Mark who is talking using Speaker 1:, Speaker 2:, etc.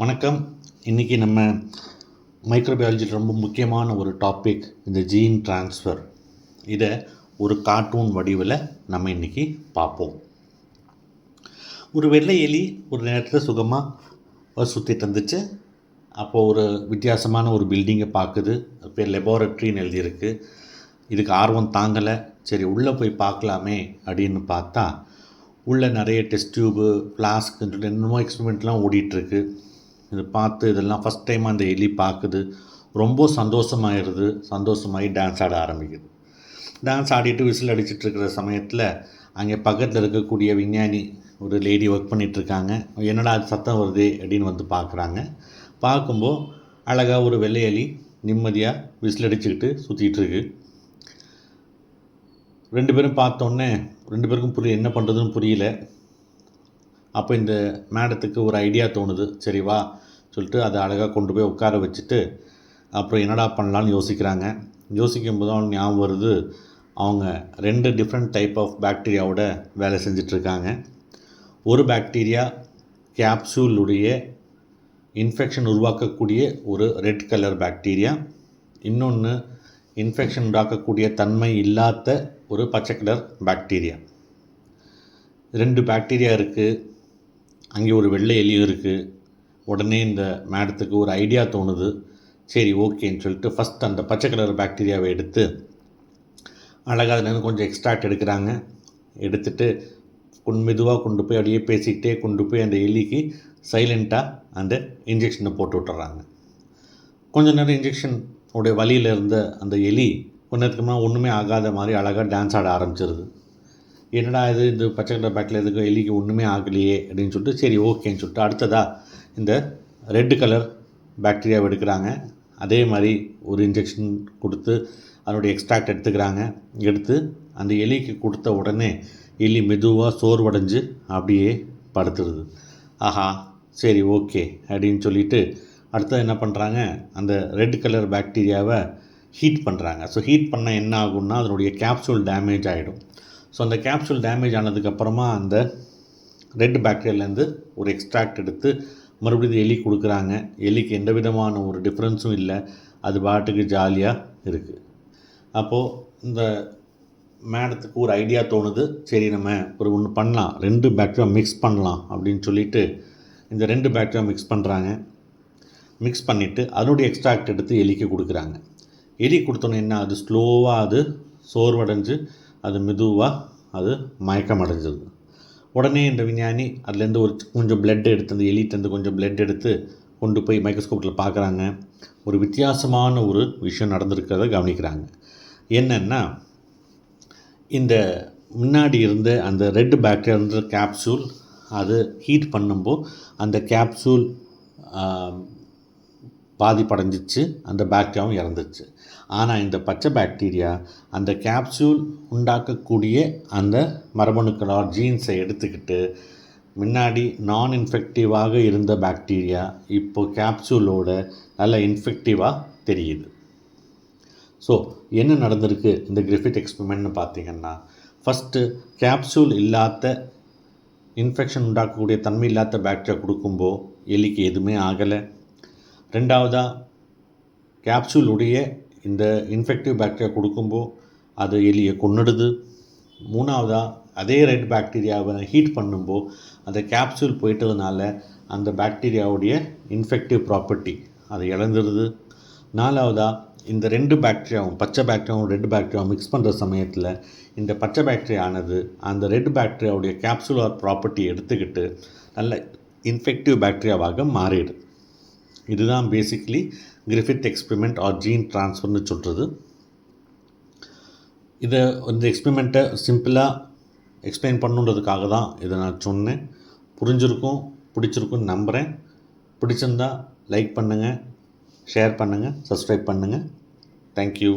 Speaker 1: வணக்கம். இன்றைக்கி நம்ம மைக்ரோபயாலஜியில் ரொம்ப முக்கியமான ஒரு டாபிக் இந்த ஜீன் ட்ரான்ஸ்ஃபர் இதை ஒரு கார்ட்டூன் வடிவில் நம்ம இன்றைக்கி பார்ப்போம். ஒரு வெள்ளை எலி ஒரு நேரத்தில் சுகமாக சுற்றிட்டு இருந்துச்சு அப்போது ஒரு வித்தியாசமான ஒரு பில்டிங்கை பார்க்குது பேர் லெபார்ட்ரின்னு எழுதியிருக்கு. இதுக்கு ஆர்வம் தாங்கலை. சரி உள்ளே போய் பார்க்கலாமே அப்படின்னு பார்த்தா உள்ளே நிறைய டெஸ்ட் டியூபு ஃப்ளாஸ்க்குன்னு சொல்லிட்டு என்னமோ எக்ஸ்பெரிமெண்ட்லாம் ஓடிட்டுருக்கு இது பார்த்து இதெல்லாம் ஃபஸ்ட் டைம் அந்த எலி பார்க்குது. ரொம்ப சந்தோஷமாயிருது. சந்தோஷமாகி டான்ஸ் ஆட ஆரம்பிக்குது. டான்ஸ் ஆடிட்டு விசில் அடிச்சிட்டு இருக்கிற சமயத்தில் அங்கே பக்கத்தில் இருக்கக்கூடிய விஞ்ஞானி ஒரு லேடி ஒர்க் பண்ணிகிட்ருக்காங்க என்னடா அது சத்தம் வருதே அப்படின்னு வந்து பார்க்குறாங்க. பார்க்கும்போது அழகாக ஒரு வெள்ளை எலி நிம்மதியாக விசில் அடிச்சுக்கிட்டு சுற்றிட்டு இருக்கு ரெண்டு பேரும் பார்த்தோன்னே ரெண்டு பேருக்கும் புரிய என்ன பண்ணுறதுன்னு புரியல. அப்போ இந்த மேடத்துக்கு ஒரு ஐடியா தோணுது. சரி வா சொல்லிட்டு அதை அழகாக கொண்டு போய் உட்கார வச்சுட்டு அப்புறம் என்னடா பண்ணலான்னு யோசிக்கிறாங்க. யோசிக்கும் போது அவனுக்கு ஞாபகம் வருது. அவங்க ரெண்டு டிஃப்ரெண்ட் டைப் ஆஃப் பாக்டீரியாவோட வேலை செஞ்சிட்ருக்காங்க. ஒரு பாக்டீரியா கேப்சூலுடைய இன்ஃபெக்ஷன் உருவாக்கக்கூடிய ஒரு ரெட் கலர் பாக்டீரியா இன்னொன்று இன்ஃபெக்ஷன் உண்டாக்கக்கூடிய தன்மை இல்லாத ஒரு பச்சை கலர் பாக்டீரியா ரெண்டு பாக்டீரியா இருக்குது அங்கே ஒரு வெள்ளை எலியும் இருக்குது உடனே இந்த மேடத்துக்கு ஒரு ஐடியா தோணுது. சரி ஓகேன்னு சொல்லிட்டு ஃபஸ்ட் அந்த பச்சை கலர் பாக்டீரியாவை எடுத்து அழகாக அதுலேருந்து கொஞ்சம் எக்ஸ்ட்ராக்ட் எடுக்கிறாங்க. எடுத்துட்டு கொண்டு மெதுவாக கொண்டு போய் அப்படியே பேசிக்கிட்டே கொண்டு போய் அந்த எலிக்கு சைலண்ட்டாக அந்த இன்ஜெக்ஷனை போட்டு விட்டுறாங்க. கொஞ்ச நேரம் இன்ஜெக்ஷன் உடைய வழியில் இருந்த அந்த எலி கொஞ்ச நேரத்துக்குமா ஒன்றுமே ஆகாத மாதிரி அழகாக டான்ஸ் ஆட ஆரம்பிச்சிருது. என்னடா இது இந்த பச்சை கலர் பேக்கில் எதுக்கு எலிக்கு ஒன்றுமே ஆகலையே அப்படின்னு சொல்லிட்டு சரி ஓகேன்னு சொல்லிட்டு அடுத்ததாக இந்த ரெட்டு கலர் பேக்டீரியாவை எடுக்கிறாங்க. அதே மாதிரி ஒரு இன்ஜெக்ஷன் கொடுத்து அதனுடைய எக்ஸ்ட்ராக்ட் எடுத்துக்கிறாங்க. எடுத்து அந்த எலிக்கு கொடுத்த உடனே எலி மெதுவாக சோர்வடைஞ்சு அப்படியே படுத்துருது. ஆஹா சரி ஓகே அப்படின்னு சொல்லிட்டு அடுத்தது என்ன பண்ணுறாங்க அந்த ரெட் கலர் பேக்டீரியாவை ஹீட் பண்ணுறாங்க ஸோ ஹீட் பண்ணால் என்ன ஆகும்னா அதனுடைய கேப்சூல் டேமேஜ் ஆகிடும் ஸோ அந்த கேப்சூல் டேமேஜ் ஆனதுக்கப்புறமா அந்த ரெட் பாக்டீரியாலேருந்து ஒரு எக்ஸ்ட்ராக்ட் எடுத்து மறுபடியும் எலி கொடுக்குறாங்க. எலிக்கு எந்த விதமான ஒரு டிஃப்ரென்ஸும் இல்லை. அது பாட்டுக்கு ஜாலியாக இருக்குது அப்போது இந்த மேடத்துக்கு ஒரு ஐடியா தோணுது. சரி நம்ம ஒரு ஒன்று பண்ணலாம். ரெண்டு பேக்டீரியா மிக்ஸ் பண்ணலாம் அப்படின்னு சொல்லிட்டு இந்த ரெண்டு பேக்டீரியா மிக்ஸ் பண்ணுறாங்க மிக்ஸ் பண்ணிவிட்டு அதனுடைய எக்ஸ்ட்ராக்ட் எடுத்து எலிக்கு கொடுக்குறாங்க. எலி கொடுத்தோன்னே என்ன அது ஸ்லோவாக அது சோர்வடைஞ்சு அது மெதுவாக அது மயக்கம் அடைஞ்சது உடனே இந்த விஞ்ஞானி அதுலேருந்து ஒரு கொஞ்சம் பிளட் எடுத்து அந்த எலிட்டேருந்து கொஞ்சம் பிளட் எடுத்து கொண்டு போய் மைக்ரோஸ்கோப்பில் பார்க்குறாங்க. ஒரு வித்தியாசமான ஒரு விஷயம் நடந்திருக்கிறத கவனிக்கிறாங்க. என்னென்னா இந்த முன்னாடி இருந்த அந்த ரெட் பாக்டீரியான்ற கேப்சூல் அது ஹீட் பண்ணும்போது அந்த கேப்சூல் பாதிப்படைஞ்சிச்சு அந்த பேக்டீரியாவும் இறந்துச்சு. ஆனால் இந்த பச்சை பாக்டீரியா அந்த கேப்சூல் உண்டாக்கக்கூடிய அந்த மரபணுக்களால் ஜீன்ஸை எடுத்துக்கிட்டு முன்னாடி நான் இன்ஃபெக்டிவாக இருந்த பாக்டீரியா இப்போ கேப்சூலோட நல்ல இன்ஃபெக்டிவாக தெரியுது. ஸோ என்ன நடந்திருக்கு? இந்த கிரிஃபிட் எக்ஸ்பெரிமெண்ட்னு பார்த்தீங்கன்னா ஃபஸ்ட்டு கேப்சூல் இல்லாத இன்ஃபெக்ஷன் உண்டாக்கக்கூடிய தன்மை இல்லாத பாக்டீரியா கொடுக்கும்போது எலிக்கு எதுவுமே ஆகலை. ரெண்டாவதாக கேப்சூலுடைய இந்த இன்ஃபெக்டிவ் பாக்டீரியா கொடுக்கும்போது அது எலியை கொன்னுடுது. மூணாவதாக அதே ரெட் பாக்டீரியாவை ஹீட் பண்ணும்போது அந்த கேப்சூல் போயிட்டதுனால அந்த பாக்டீரியாவுடைய இன்ஃபெக்டிவ் ப்ராப்பர்ட்டி அதை இழந்துடுது. நாலாவதாக இந்த ரெண்டு பாக்டீரியாவும் பச்சை பாக்டீரியாவும் ரெட் பாக்டீரியாவும் மிக்ஸ் பண்ணுற சமயத்தில் இந்த பச்சை பாக்டீரியா ஆனது அந்த ரெட் பாக்டீரியாவுடைய கேப்சூலார் ப்ராப்பர்ட்டி எடுத்துக்கிட்டு நல்ல இன்ஃபெக்டிவ் பாக்டீரியாவாக மாறிடுது. இதுதான் basically Griffith experiment or gene ட்ரான்ஸ்ஃபர்னு சொல்கிறது இதை இந்த எக்ஸ்பெரிமெண்ட்டை சிம்பிளாக எக்ஸ்பிளைன் பண்ணுன்றதுக்காக தான் இதை நான் சொன்னேன். புரிஞ்சிருக்கும் பிடிச்சிருக்குன்னு நம்புகிறேன் பிடிச்சிருந்தா லைக் பண்ணுங்கள் ஷேர் பண்ணுங்கள் சப்ஸ்கிரைப் பண்ணுங்கள் தேங்க்யூ